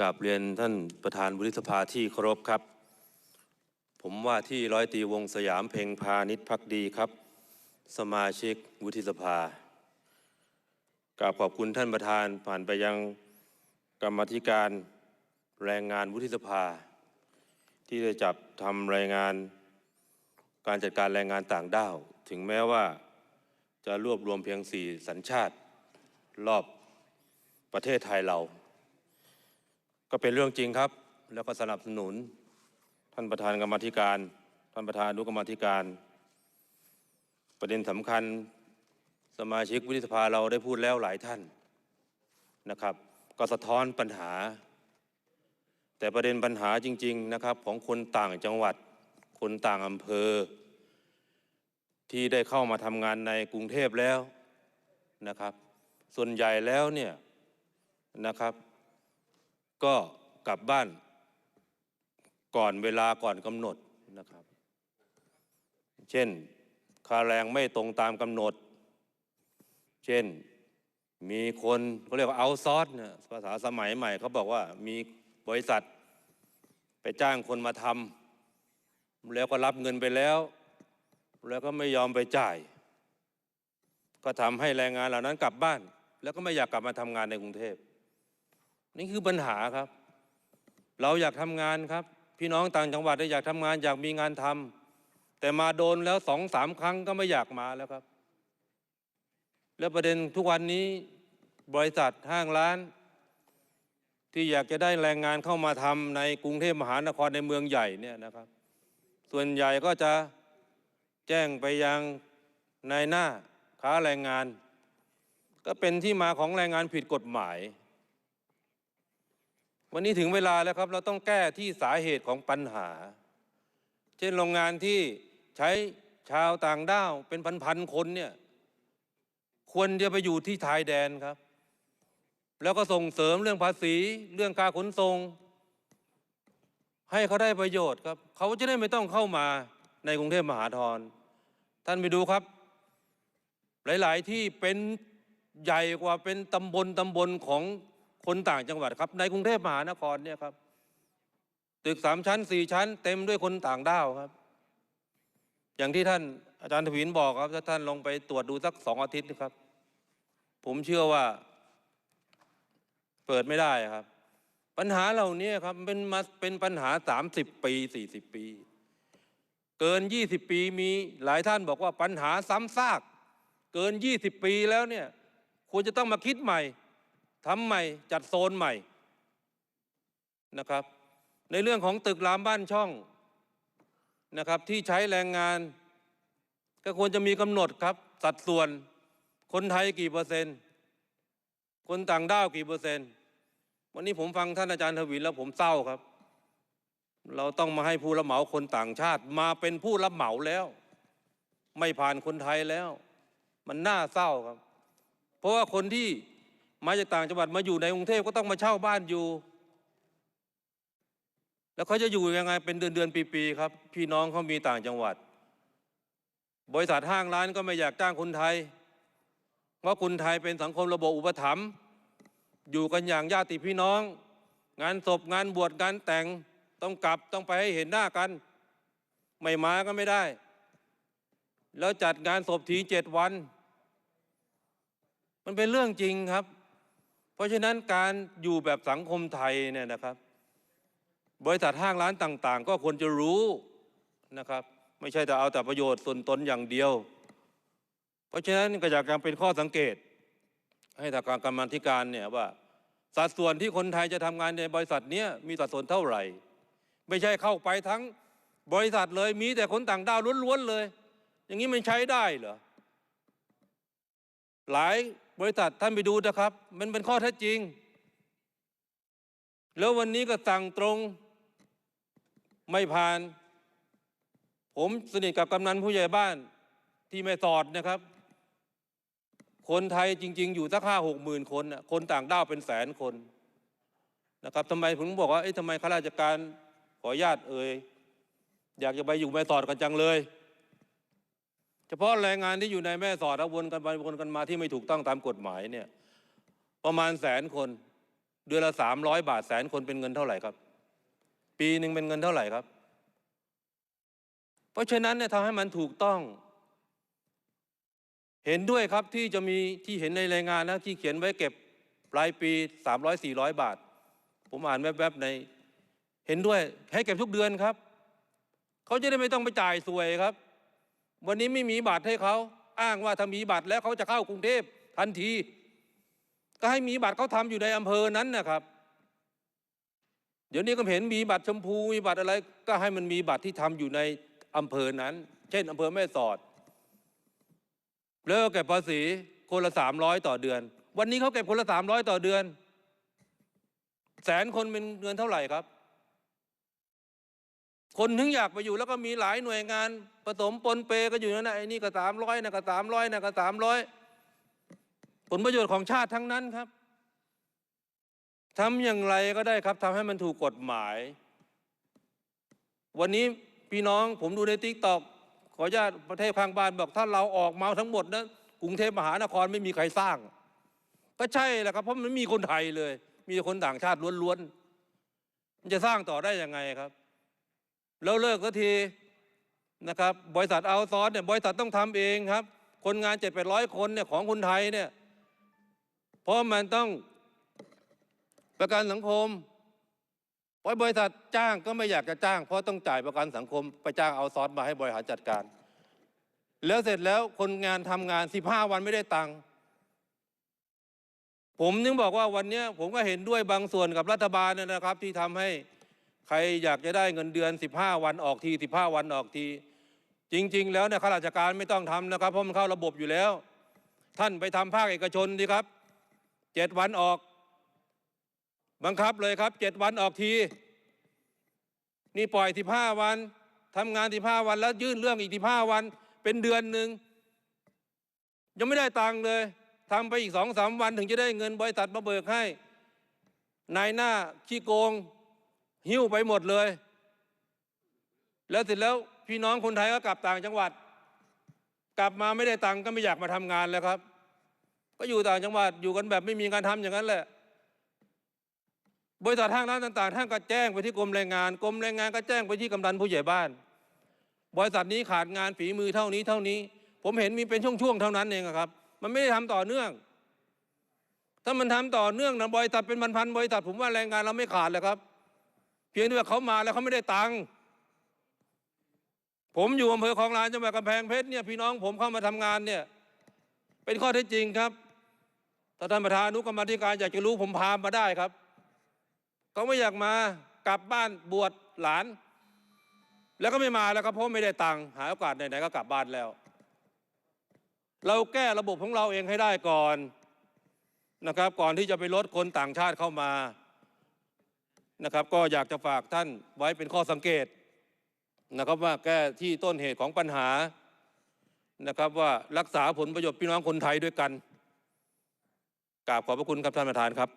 กราบเรียนท่านประธานวุฒิสภาที่เคารพครับ ผมว่าที่ร้อยตีวงสยามเพ็งพาณิชพักดีครับ สมาชิกวุฒิสภากราบขอบคุณท่านประธานผ่านไปยังกรรมธิการแรงงานวุฒิสภา ที่ได้จับทำรายงาน การจัดการแรงงานต่างด้าว ถึงแม้ว่าจะรวบรวมเพียงสี่สัญชาติรอบประเทศไทยเรา ก็เป็นเรื่องจริงครับ แล้วก็สนับสนุน ท่านประธานกรรมธิการ ท่านประธานอนุกรรมธิการ ประเด็นสำคัญสมาชิกวุฒิสภาเราได้พูดแล้วหลายท่านนะครับ ก็สะท้อนปัญหา แต่ประเด็นปัญหาจริง ๆนะครับ ของคนต่างจังหวัด คนต่างอำเภอ ที่ได้เข้ามาทำงานในกรุงเทพแล้วนะครับ ส่วนใหญ่แล้วเนี่ยนะครับ ก็กลับบ้านก่อนเวลาก่อนกำหนดนะครับ เช่นค่าแรงไม่ตรงตามกำหนด เช่นมีคนเขาเรียกว่าเอาซอร์สเนี่ยภาษาสมัยใหม่เขาบอกว่ามีบริษัทไปจ้างคนมาทำแล้วก็รับเงินไปแล้ว แล้วก็ไม่ยอมไปจ่าย ก็ทำให้แรงงานเหล่านั้นกลับบ้าน แล้วก็ไม่อยากกลับมาทำงานในกรุงเทพ นี่คือปัญหาครับ เราอยากทำงานครับ พี่น้องต่างจังหวัดอยากทำงานอยากมีงานทำแต่มาโดนแล้วสองสามครั้งก็ไม่อยากมาแล้วครับ แล้วประเด็นทุกวันนี้บริษัทห้างร้าน ที่อยากจะได้แรงงานเข้ามาทำในกรุงเทพมหานครในเมืองใหญ่เนี่ยนะครับ ส่วนใหญ่ก็จะแจ้งไปยังนายหน้าค้าแรงงาน ก็เป็นที่มาของแรงงานผิดกฎหมาย วันนี้ถึงเวลาแล้วครับ เราต้องแก้ที่สาเหตุของปัญหา เช่นโรงงานที่ใช้ชาวต่างด้าวเป็นพันๆคนเนี่ยควรจะไปอยู่ที่ชายแดนครับ แล้วก็ส่งเสริมเรื่องภาษีเรื่องการขนส่งให้เขาได้ประโยชน์ครับ เขาจะได้ไม่ต้องเข้ามาในกรุงเทพมหานครท่านไปดูครับ หลาย ๆ ที่เป็นใหญ่กว่าเป็นตำบลตำบลของ คนต่างจังหวัดครับ ในกรุงเทพมหานครเนี่ยครับ ตึกสามชั้นสี่ชั้น เต็มด้วยคนต่างด้าวครับ อย่างที่ท่านอาจารย์ทวินบอกครับ ถ้าท่านลงไปตรวจดูสักสองอาทิตย์นะครับ ผมเชื่อว่า เปิดไม่ได้ครับ ปัญหาเหล่านี้ครับเป็นมาเป็นปัญหา30ปี40ปี เกิน20ปีมีหลายท่านบอกว่าปัญหาซ้ำซาก เกิน20ปีแล้วเนี่ยควรจะต้องมาคิดใหม่ ทำใหม่จัดโซนใหม่นะครับ ในเรื่องของตึกรามบ้านช่องนะครับ ที่ใช้แรงงาน ก็ควรจะมีกำหนดครับ สัดส่วนคนไทยกี่เปอร์เซ็นต์ คนต่างด้าวกี่เปอร์เซ็นต์ วันนี้ผมฟังท่านอาจารย์ทวินแล้วผมเศร้าครับ เราต้องมาให้ผู้รับเหมาคนต่างชาติ มาเป็นผู้รับเหมาแล้ว ไม่ผ่านคนไทยแล้ว มันน่าเศร้าครับ เพราะว่าคนที่ มาจากต่างจังหวัดมาอยู่ในกรุงเทพก็ต้องมาเช่าบ้านอยู่ แล้วเขาจะอยู่ยังไงเป็นเดือนเดือนปีๆครับ พี่น้องเขามีต่างจังหวัด บริษัทห้างร้านก็ไม่อยากจ้างคนไทย เพราะคนไทยเป็นสังคมระบบอุปถัมภ์อยู่กันอย่างญาติพี่น้อง งานศพงานบวชงานแต่งต้องกลับต้องไปให้เห็นหน้ากัน ไม่มาก็ไม่ได้ แล้วจัดงานศพทีเจ็ดวัน มันเป็นเรื่องจริงครับ ราะฉะนั้นการอยู่แบบสังคมไทยเนี่ยนะครับ บริษัทห้างร้านต่าง ๆ ก็ควรจะรู้นะครับ ไม่ใช่แต่เอาแต่ประโยชน์ส่วนตนอย่างเดียว เพราะฉะนั้นก็อยากจะเป็นข้อสังเกต ให้ทางการกรรมธิการเนี่ยว่าสัดส่วนที่คนไทยจะทำงานในบริษัทเนี้ยมีสัดส่วนเท่าไหร่ ไม่ใช่เข้าไปทั้งบริษัทเลยมีแต่คนต่างด้าวล้วนๆเลย อย่างนี้มันใช้ได้เหรอหลาย บริษัทท่านไปดูนะครับ มันเป็นข้อเท็จจริง แล้ววันนี้ก็สั่งตรงไม่ผ่าน ผมสนิทกับกำนันผู้ใหญ่บ้านที่แม่สอดนะครับ คนไทยจริง ๆ อยู่สักห้าหกหมื่นคนนะคนต่างด้าวเป็นแสนคนนะครับทำไมผมบอกว่าเอ๊ะทำไมข้าราชการขออนุญาตเอ่ยอยากจะไปอยู่แม่สอดกันจังเลย ฉพาะแรงงานที่อยู่ในแม่สอดวนกันไปวนกันมาที่ไม่ถูกต้องตามกฎหมายเนี่ยประมาณแสนคน เดือนละสามร้อยบาทแสนคนเป็นเงินเท่าไหร่ครับ ปีหนึ่งเป็นเงินเท่าไหร่ครับ เพราะฉะนั้นเนี่ยทำให้มันถูกต้อง เห็นด้วยครับที่จะมีที่เห็นในรายงานนะที่เขียนไว้เก็บรายปี300 400บาท ผมอ่านแวบๆใน เห็นด้วยให้เก็บทุกเดือนครับเขาจะได้ไม่ต้องไปจ่ายสวยครับ วันนี้ไม่มีบัตรให้เขาอ้างว่าถ้ามีบัตรแล้วเขาจะเข้ากรุงเทพทันที ก็ให้มีบัตรเขาทำอยู่ในอำเภอนั้นนะครับ เดี๋ยวนี้ก็เห็นมีบัตรชมพูมีบัตรอะไร ก็ให้มันมีบัตรที่ทำอยู่ในอำเภอนั้น เช่นอำเภอแม่สอดแล้วก็เก็บภาษีคนละสามร้อยต่อเดือน วันนี้เขาเก็บคนละสามร้อยต่อเดือน แสนคนเป็นเงินเท่าไหร่ครับ คนถึงอยากไปอยู่แล้วก็มีหลายหน่วยงานผสมปนเปก็อยู่นั่นนะไอ้นี่ก็สามร้อยนะก็สามร้อยนะก็สามร้อยผลประโยชน์ของชาติทั้งนั้นครับทำอย่างไรก็ได้ครับทำให้มันถูกกฎหมาย วันนี้พี่น้องผมดูในติ๊กตอกขออนุญาตประเทศข้างบ้านบอกถ้าเราออกมาทั้งหมดนะกรุงเทพมหานครไม่มีใครสร้าง ก็ใช่แหละครับ เพราะมันไม่มีคนไทยเลย มีคนต่างชาติล้วนๆมันจะสร้างต่อได้ยังไงครับ แล้วเลิกสักทีนะครับบริษัทเอาซอร์เนี่ยบริษัทต้องทำเองครับ คนงานเจ็ดแปดร้อยคนเนี่ยของคนไทยเนี่ยเพราะมันต้องประกันสังคมเพราะบริษัทจ้างก็ไม่อยากจะจ้าง เพราะต้องจ่ายประกันสังคมไปจ้างเอาซอร์มาให้บริหารจัดการ แล้วเสร็จแล้วคนงานทำงานสิบห้าวันไม่ได้ตังค์ผมนึงบอกว่าวันนี้ผมก็เห็นด้วยบางส่วนกับรัฐบาลเนยนะครับ ที่ทำให้ ใครอยากจะได้เงินเดือน 15 วันออกที 15 วันออกที จริง ๆ แล้วเนี่ยข้าราชการไม่ต้องทำนะครับ เพราะมันเข้าระบบอยู่แล้ว ท่านไปทำภาคเอกชนดีครับเจ็ดวันออก บังคับเลยครับเจ็ดวันออกที นี่ปล่อย15วันทำงาน15วันแล้วยื่นเรื่องอีก15วัน เป็นเดือนหนึ่งยังไม่ได้ตังค์เลยทำไปอีกสองสามวันถึงจะได้เงินบริษัทมาเบิกให้ นายหน้าขี้โกง หิ้วไปหมดเลย แล้วเสร็จแล้วพี่น้องคนไทยก็กลับต่างจังหวัด กลับมาไม่ได้ตังค์ก็ไม่อยากมาทำงานแล้วครับ ก็อยู่ต่างจังหวัดอยู่กันแบบไม่มีงานทำอย่างนั้นแหละ บริษัทห้างร้านต่างๆท่านก็แจ้งไปที่กรมแรงงานกรมแรงงานก็แจ้งไปที่กำนันผู้ใหญ่บ้าน บริษัทนี้ขาดงานฝีมือเท่านี้เท่านี้ ผมเห็นมีเป็นช่วงๆเท่านั้นเองครับ มันไม่ได้ทำต่อเนื่อง ถ้ามันทำต่อเนื่องนะบริษัทเป็นพันๆบริษัทผมว่าแรงงานเราไม่ขาดเลยครับ เพียงแต่ว่าเขามาแล้วเขาไม่ได้ตังค์ผมอยู่อำเภอคลองลานจังหวัดกำแพงเพชรเนี่ยพี่น้องผมเข้ามาทำงานเนี่ยเป็นข้อเท็จจริงครับถ้าท่านประธานนุกรรมธิการอยากจะรู้ผมพามาได้ครับเขาไม่อยากมากลับบ้านบวชหลาน แล้วก็ไม่มาแล้วครับเพราะไม่ได้ตังค์หาโอกาสไหนๆก็กลับบ้านแล้ว เราแก้ระบบของเราเองให้ได้ก่อนนะครับ ก่อนที่จะไปลดคนต่างชาติเข้ามา นะครับก็อยากจะฝากท่านไว้เป็นข้อสังเกตนะครับว่าแก้ที่ต้นเหตุของปัญหานะครับว่ารักษาผลประโยชน์พี่น้องคนไทยด้วยกันกราบขอบพระคุณครับท่านประธานครับ